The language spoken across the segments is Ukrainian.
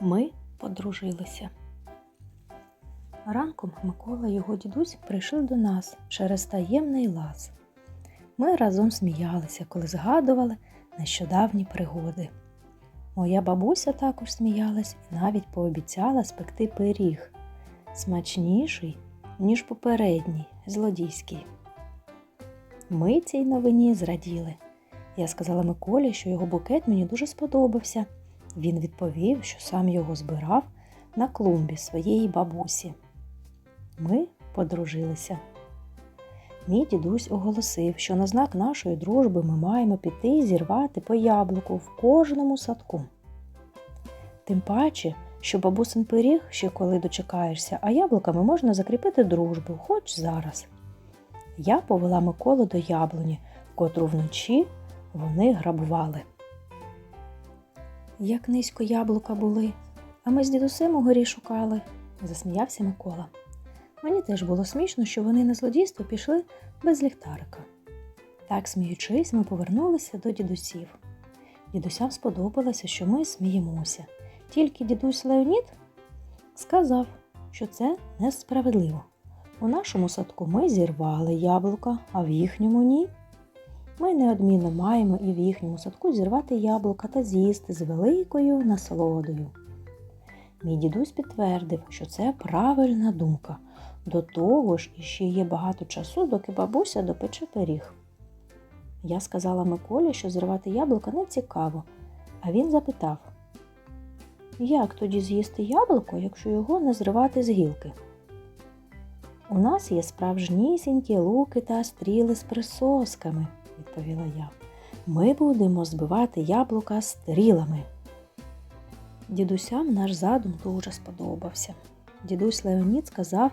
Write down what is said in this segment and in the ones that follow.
Ми подружилися. Ранком Микола і його дідусь прийшли до нас через таємний лаз. Ми разом сміялися, коли згадували нещодавні пригоди. Моя бабуся також сміялась і навіть пообіцяла спекти пиріг, смачніший, ніж попередній, злодійський. Ми цій новині зраділи. Я сказала Миколі, що його букет мені дуже сподобався. Він відповів, що сам його збирав на клумбі своєї бабусі. Ми подружилися. Мій дідусь оголосив, що на знак нашої дружби ми маємо піти і зірвати по яблуку в кожному садку. Тим паче, що бабусин пиріг ще коли дочекаєшся, а яблуками можна закріпити дружбу, хоч зараз. Я повела Миколу до яблуні, котру вночі вони грабували. Як низько яблука були, а ми з дідусем угорі шукали, засміявся Микола. Мені теж було смішно, що вони на злодійство пішли без ліхтарика. Так, сміючись, ми повернулися до дідусів. Дідусям сподобалося, що ми сміємося. Тільки дідусь Леонід сказав, що це несправедливо. У нашому садку ми зірвали яблука, а в їхньому ні. Ми неодмінно маємо і в їхньому садку зірвати яблука та з'їсти з великою насолодою. Мій дідусь підтвердив, що це правильна думка. До того ж, іще є багато часу, доки бабуся допече пиріг. Я сказала Миколі, що зривати яблука не цікаво, а він запитав, як тоді з'їсти яблуко, якщо його не зривати з гілки? У нас є справжнісінькі луки та стріли з присосками, відповіла я. Ми будемо збивати яблука стрілами. Дідусям наш задум дуже сподобався. Дідусь Леонід сказав,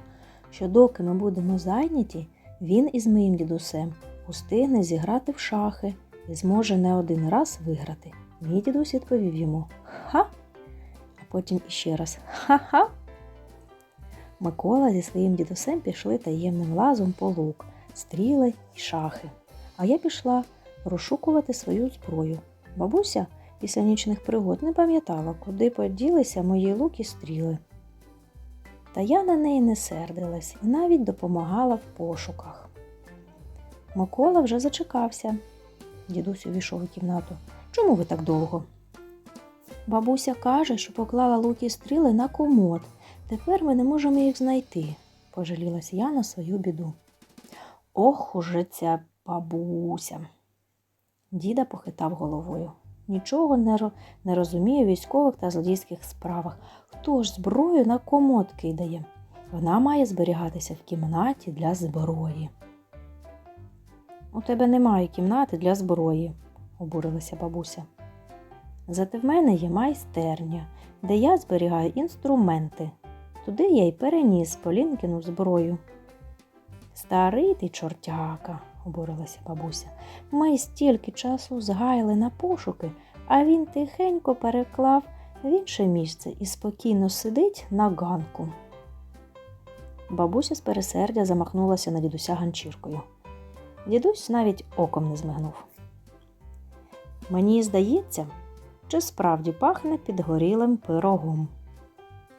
що доки ми будемо зайняті, він із моїм дідусем устигне зіграти в шахи і зможе не один раз виграти. Мій дідусь відповів йому Ха. А потім іще раз Ха-ха. Микола зі своїм дідусем пішли таємним лазом по лук, стріли і шахи. А я пішла розшукувати свою зброю. Бабуся після нічних пригод не пам'ятала, куди поділися мої лук і стріли. Та я на неї не сердилась і навіть допомагала в пошуках. Микола вже зачекався. Дідусь увійшов у кімнату. Чому ви так довго? Бабуся каже, що поклала луки стріли на комод. Тепер ми не можемо їх знайти, пожалілась я на свою біду. Ох, уже ця бабуся. Діда похитав головою. Нічого не, не розуміє військових та злодійських справах. Хто ж зброю на комод кидає? Вона має зберігатися в кімнаті для зброї. У тебе немає кімнати для зброї, обурилася бабуся. Зате в мене є майстерня, де я зберігаю інструменти. Туди я й переніс Полінкину зброю. Старий ти чортяка, обурилася бабуся. Ми стільки часу згаяли на пошуки, а він тихенько переклав в інше місце і спокійно сидить на ганку. Бабуся з пересердя замахнулася на дідуся ганчіркою. Дідусь навіть оком не змигнув. Мені здається, чи справді пахне підгорілим пирогом?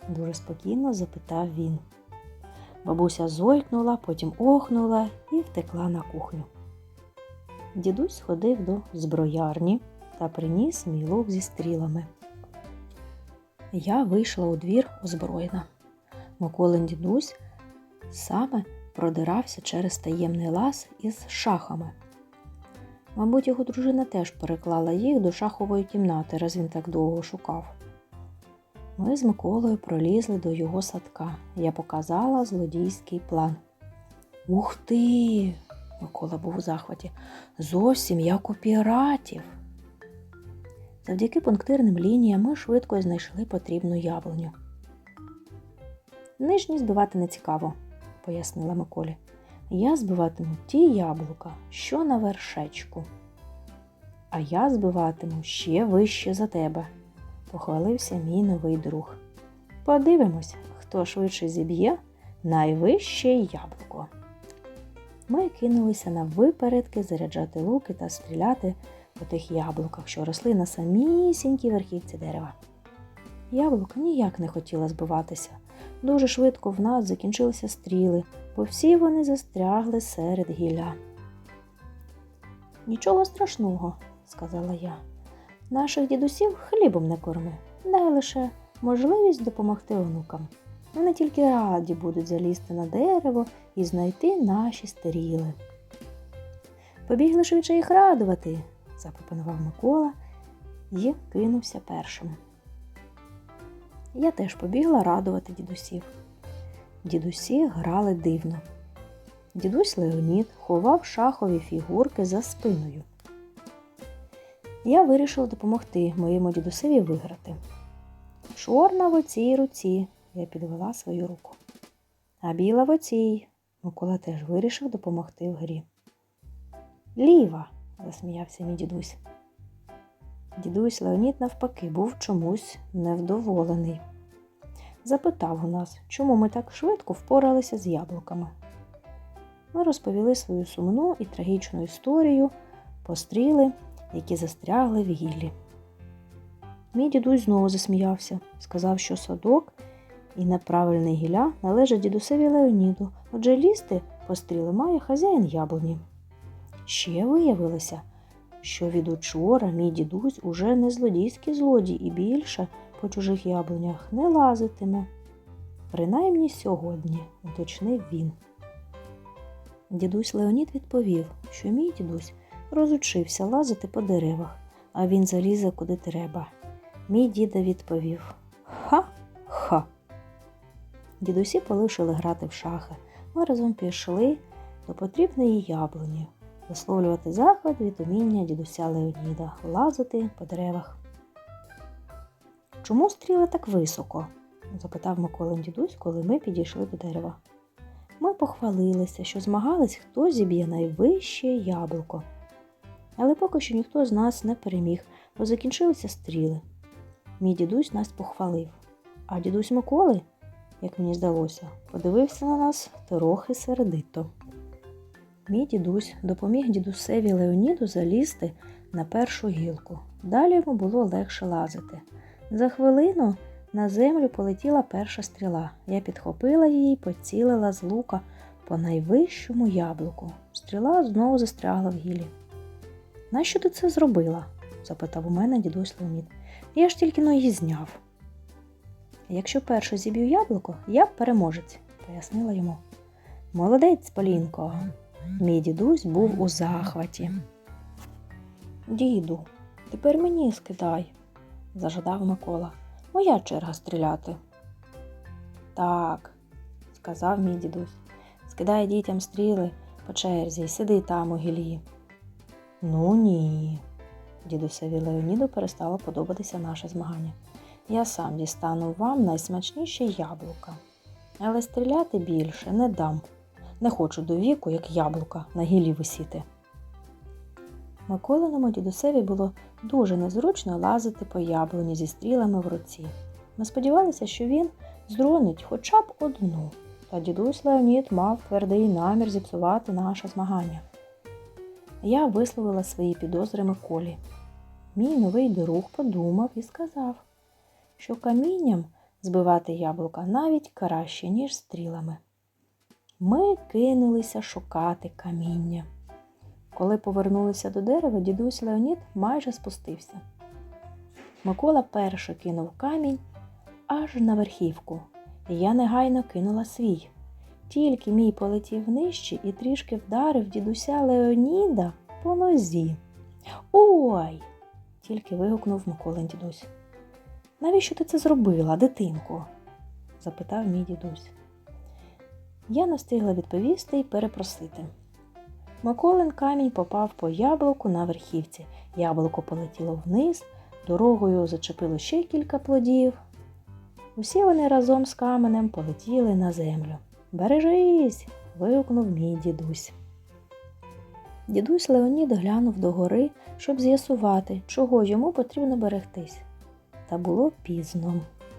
дуже спокійно запитав він. Бабуся зойкнула, потім охнула і втекла на кухню. Дідусь сходив до зброярні та приніс мій лук зі стрілами. Я вийшла у двір озброєна. Миколин дідусь саме продирався через таємний лаз із шахами. Мабуть, його дружина теж переклала їх до шахової кімнати, раз він так довго шукав. Ми з Миколою пролізли до його садка. Я показала злодійський план. Ух ти! Микола був у захваті. Зовсім як у піратів. Завдяки пунктирним лініям ми швидко знайшли потрібну яблуню. Нижні збивати не цікаво, пояснила Миколі. Я збиватиму ті яблука, що на вершечку. А я збиватиму ще вище за тебе, похвалився мій новий друг. Подивимось, хто швидше зіб'є найвище яблуко. Ми кинулися на випередки заряджати луки та стріляти по тих яблуках, що росли на самісінькій верхівці дерева. яблука ніяк не хотіла збиватися. Дуже швидко в нас закінчилися стріли, бо всі вони застрягли серед гілля. Нічого страшного, сказала я. Наших дідусів хлібом не корми, дай лише можливість допомогти онукам. Вони тільки раді будуть залізти на дерево і знайти наші стріли. Побігли швидше їх радувати, запропонував Микола і кинувся першим. Я теж побігла радувати дідусів. Дідусі грали дивно. Дідусь Леонід ховав шахові фігурки за спиною. Я вирішила допомогти моєму дідусеві виграти. Чорна в оцій руці, я підвела свою руку. А біла в оцій. Микола теж вирішив допомогти в грі. Ліва, засміявся мій дідусь. Дідусь Леонід, навпаки, був чомусь невдоволений. Запитав у нас, чому ми так швидко впоралися з яблуками. Ми розповіли свою сумну і трагічну історію постріли, які застрягли в гіллі. Мій дідусь знову засміявся, сказав, що садок і неправильний гілля належать дідусеві Леоніду, отже лізти постріли має хазяїн яблуні. Ще виявилося, що від учора мій дідусь уже не злодійський злодій і більше по чужих яблунях не лазитиме. Принаймні сьогодні, уточнив він. Дідусь Леонід відповів, що мій дідусь розучився лазити по деревах, а він залізе куди треба. Мій діда відповів Ха-ха. Дідусі полишили грати в шахи. Ми разом пішли до потрібної яблуні, висловлювати захват від уміння дідуся Леоніда, лазити по деревах. Чому стріли так високо? запитав Миколин дідусь, коли ми підійшли до дерева. Ми похвалилися, що змагались, хто зіб'є найвище яблуко. Але поки що ніхто з нас не переміг, бо закінчилися стріли. Мій дідусь нас похвалив, а дідусь Миколи, як мені здалося, подивився на нас трохи сердито. Мій дідусь допоміг дідусеві Леоніду залізти на першу гілку. Далі йому було легше лазити. За хвилину на землю полетіла перша стріла. Я підхопила її і поцілила з лука по найвищому яблуку. Стріла знову застрягла в гілі. Нащо ти це зробила? запитав у мене дідусь Леонід. Я ж тільки но її зняв. Якщо перше зіб'ю яблуко, я переможець, пояснила йому. Молодець, Полінко. Мій дідусь був у захваті. Діду, тепер мені скидай, зажадав Микола. Моя черга стріляти. Так, сказав мій дідусь. Скидай дітям стріли по черзі і сиди там у гілі. Ну ні. Дідусеві Леоніду перестало подобатися наше змагання. Я сам дістану вам найсмачніші яблука. Але стріляти більше не дам. Не хочу до віку, як яблука, на гілі висіти. Миколиному дідусеві було дуже незручно лазити по яблуні зі стрілами в руці. Ми сподівалися, що він здронить хоча б одну, та дідусь Леонід мав твердий намір зіпсувати наше змагання. Я висловила свої підозри Миколі. Мій новий друг подумав і сказав, що камінням збивати яблука навіть краще, ніж стрілами. Ми кинулися шукати каміння. Коли повернулися до дерева, дідусь Леонід майже спустився. Микола перше кинув камінь аж на верхівку, і я негайно кинула свій. Тільки мій полетів нижче і трішки вдарив дідуся Леоніда по нозі. Ой! тільки вигукнув Миколин дідусь. Навіщо ти це зробила, дитинко? запитав мій дідусь. Я не встигла відповісти і перепросити. Миколин камінь попав по яблуку на верхівці. Яблуко полетіло вниз, дорогою зачепило ще кілька плодів. Усі вони разом з каменем полетіли на землю. Бережись. вигукнув мій дідусь. Дідусь Леонід глянув догори, щоб з'ясувати, чого йому потрібно берегтись. Та було пізно.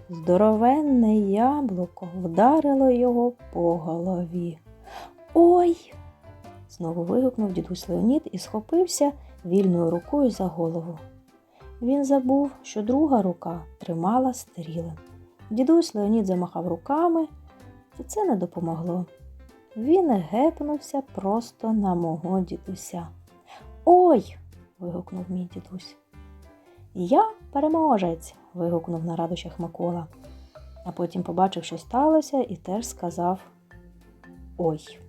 Здоровенне яблуко вдарило його по голові. Ой! знову вигукнув дідусь Леонід і схопився вільною рукою за голову. Він забув, що друга рука тримала стріли. Дідусь Леонід замахав руками, і це не допомогло. Він гепнувся просто на мого дідуся. Ой. вигукнув мій дідусь. Я переможець. вигукнув на радощах Микола, а потім побачив, що сталося, і теж сказав Ой.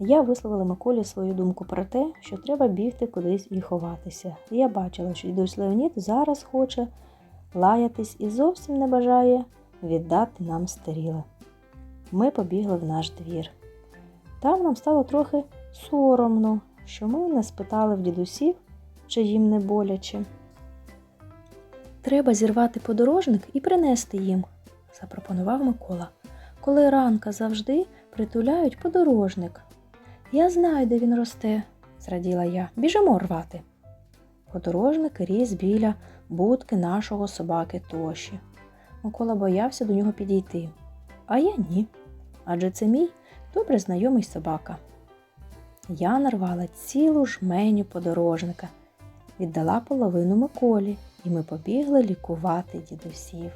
Я висловила Миколі свою думку про те, що треба бігти кудись і ховатися. Я бачила, що дідусь Леонід зараз хоче лаятись і зовсім не бажає віддати нам стеріли. Ми побігли в наш двір. Там нам стало трохи соромно, що ми не спитали в дідусів, чи їм не боляче. Треба зірвати подорожник і принести їм, запропонував Микола. Коли ранка завжди притуляють подорожник. Я знаю, де він росте, зраділа я. Біжимо рвати. Подорожник ріс біля будки нашого собаки Тоші. Микола боявся до нього підійти, а я ні. Адже це мій добре знайомий собака. Я нарвала цілу жменю подорожника, віддала половину Миколі, і ми побігли лікувати дідусів.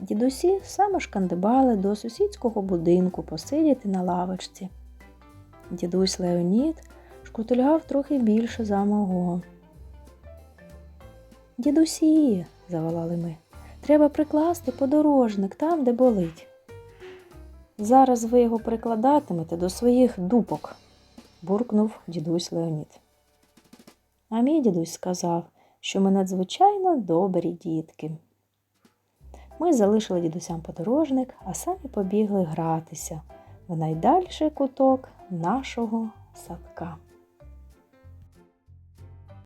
Дідусі саме шкандибали до сусідського будинку посидіти на лавочці. Дідусь Леонід шкутильгав трохи більше за мого. Дідусі, заволали ми, треба прикласти подорожник там, де болить. Зараз ви його прикладатимете до своїх дупок, буркнув дідусь Леонід. А мій дідусь сказав, що ми надзвичайно добрі дітки. Ми залишили дідусям подорожник, а самі побігли гратися в найдальший куток нашого садка.